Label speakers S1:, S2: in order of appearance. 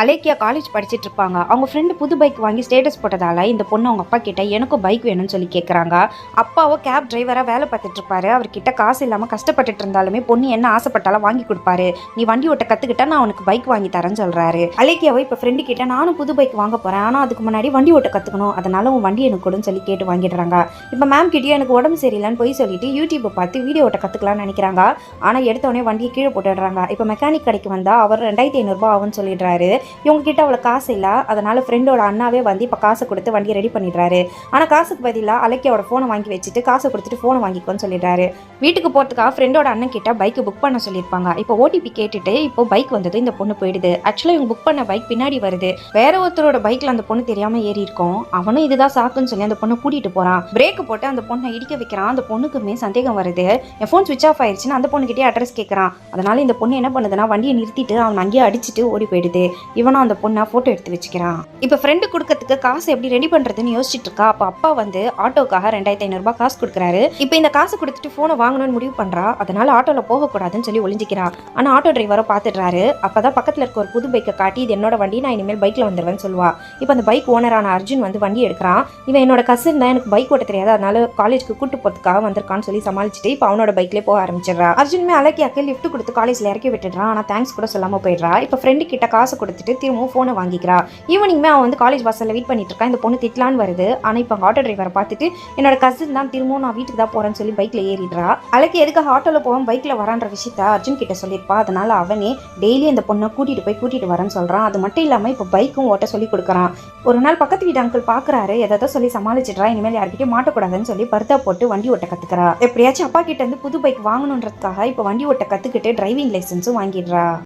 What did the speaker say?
S1: அலேக்கியா college படிச்சுட்டு இருப்பாங்க அவங்க ஃப்ரெண்டு புது பைக் வாங்கி ஸ்டேட்டஸ் போட்டதால இந்த பொண்ணு அவங்க அப்பா கிட்ட எனக்கும் பைக் வேணும்னு சொல்லி கேட்குறாங்க அப்பாவோ கேப் டிரைவராக வேலை பார்த்துட்டு இருப்பாரு அவர்கிட்ட காசு இல்லாமல் கஷ்டப்பட்டுட்டு இருந்தாலுமே பொண்ணு என்ன ஆசைப்பட்டாலும் வாங்கி கொடுப்பாரு. நீ வண்டி ஓட்ட கற்றுக்கிட்டா நான் உனக்கு பைக் வாங்கி தரேன்னு சொல்கிறாரு அலேக்கியாவோ இப்போ ஃப்ரெண்டு கிட்ட நானும் புது பைக் வாங்க போகிறேன் ஆனால் அதுக்கு முன்னாடி வண்டி ஓட்ட கற்றுக்கணும் அதனால உன் வண்டி எனக்கு கொடுன்னு சொல்லி கேட்டு வாங்கிடுறாங்க. இப்போ மேம் கிட்டேயும் எனக்கு உடம்பு சரியில்லைன்னு போய் சொல்லிட்டு யூடியூப்பை பார்த்து வீடியோ ஓட்ட கற்றுக்கலாம்னு நினைக்கிறாங்க. ஆனால் எடுத்தோடனே வண்டியை கீழே போட்டுடுறாங்க. இப்போ மெக்கானிக் கடைக்கு வந்தால் அவர் ரெண்டாயிரத்தி ஐநூறுரூபா ஆகும்னு சொல்லிடுறாரு. இவங்ககிட்ட அவ்வளோ காசு இல்லை. அதனால் ஃப்ரெண்டோட அண்ணாவே வந்து இப்போ காசை கொடுத்து வண்டியை ரெடி பண்ணிடுறாரு. ஆனால் காசுக்கு பதிலாக அலக்கியோட ஃபோனை வாங்கி வச்சுட்டு காசை கொடுத்துட்டு ஃபோனை வாங்கிக்கோன்னு சொல்லிடுறாரு. வீட்டுக்கு போகிறதுக்காக ஃப்ரெண்டோட அண்ணன் கிட்ட பைக்கு புக் பண்ண சொல்லியிருப்பாங்க. இப்போ ஓடிபி கேட்டுட்டு இப்போ பைக் வந்தது இந்த பொண்ணு போயிடுது. ஆக்சுவலாக இவங்க புக் பண்ண பைக் பின்னாடி வருது. வேற ஒருத்தரோட பைக்கில் அந்த பொண்ணு தெரியாமல் ஏறி இருக்கும். அவனும் இதுதான் சாக்குன்னு சொல்லி அந்த பொண்ணை கூட்டிகிட்டு போகிறான் பிரேக் போட்டு அந்த பொண்ணை இடிக்க வைக்கிறான். அந்த பொண்ணுக்குமே சந்தேகம் வருது. என் ஃபோன் சுவிச் ஆஃப் ஆயிடுச்சுன்னு அந்த பொண்ணுக்கிட்டே அட்ரஸ் கேட்குறான் அதனால இந்த பொண்ணு என்ன பண்ணுதுன்னா வண்டியை நிறுத்திட்டு அவன் அங்கேயே அடிச்சுட்டு ஓடி போயிடுது. இவனும் அந்த பொண்ணை ஃபோட்டோ எடுத்து வச்சுக்கிறான். இப்போ ஃப்ரெண்டு கொடுக்கறதுக்கு காசு எப்படி ரெடி பண்ணுறதுன்னு யோசிச்சுட்டு இருக்கா? அப்போ அப்பா வந்து ஆட்டோக்காக ரெண்டாயிரத்தி ஐநூறுரூபா காசு கொடுக்குறாரு. இப்போ இந்த காசு கொடுத்துட்டு ஃபோனை வாங்கணும்னு முடிவு பண்ணுறா அதனால் ஆட்டோவில் போகக்கூடாதுன்னு சொல்லி ஒளிஞ்சிக்கிறா. ஆனால் ஆட்டோ டிரைவரை பார்த்துடுறாரு அப்போ தான் பக்கத்தில் இருக்க ஒரு புது பைக்கை காட்டி இது என்னோட வண்டி நான் இனிமேல் பைக்கில் வந்துடுவேன்னு சொல்லுவா. இப்போ அந்த பைக் ஓனரான அர்ஜுன் வந்து வண்டி எடுக்கிறான். இவன் என்னோட கசின் தான் எனக்கு பைக் ஓட்ட தெரியாது. அதனால காலேஜ்க்கு கூட்டு போகிறதுக்காக வந்திருக்கான்னு சொல்லி சமாளிச்சுட்டு இப்போ அவனோட பைக்லேயே போக ஆரம்பிச்சிடுறா. அர்ஜுனுமே அலக்கியாக்கு லிஃப்ட் கொடுத்து காலேஜில் இறக்கி விட்டுடுறான். ஆனால் தேங்க்ஸ் கூட சொல்லாமல் போயிடுறா. இப்போ ஃப்ரெண்டு கிட்ட காசு கொடுத்து கொடுத்துட்டு திரும்பவும் ஃபோனை வாங்கிக்கிறா. ஈவினிங்மே அவன் வந்து காலேஜ் பஸ்ஸில் வெயிட் பண்ணிட்டு இருக்கான். இந்த பொண்ணு திட்டலான்னு வருது. ஆனால் இப்போ ஆட்டோ டிரைவரை பார்த்துட்டு என்னோட கசின் தான் திரும்பவும் நான் வீட்டுக்கு தான் போகிறேன்னு சொல்லி பைக்கில் ஏறிடுறா. அலக்கி எதுக்காக ஆட்டோவில் போவான் பைக்கில் வரான்ற விஷயத்த அர்ஜுன் கிட்ட சொல்லியிருப்பா. அதனால அவனே டெய்லி அந்த பொண்ணை கூட்டிகிட்டு போய் கூட்டிட்டு வரேன்னு சொல்கிறான் அது மட்டும் இல்லாமல் இப்போ பைக்கும் ஓட்ட சொல்லி கொடுக்குறான். ஒரு நாள் பக்கத்து வீட்டு அங்கிள் பார்க்குறாரு எதாவது சொல்லி சமாளிச்சிடுறா. இனிமேல் யார்கிட்டயும் மாட்டக்கூடாதுன்னு சொல்லி பர்தா போட்டு வண்டி ஓட்ட கற்றுக்கிறா எப்படியாச்சும் அப்பா கிட்ட இருந்து புது பைக் வாங்கணுன்றதுக்காக இப்போ வண்டி ஓட்ட கத்துக்கிட்டு டிரைவிங் லைசன்ஸும் வாங்கிடுறா.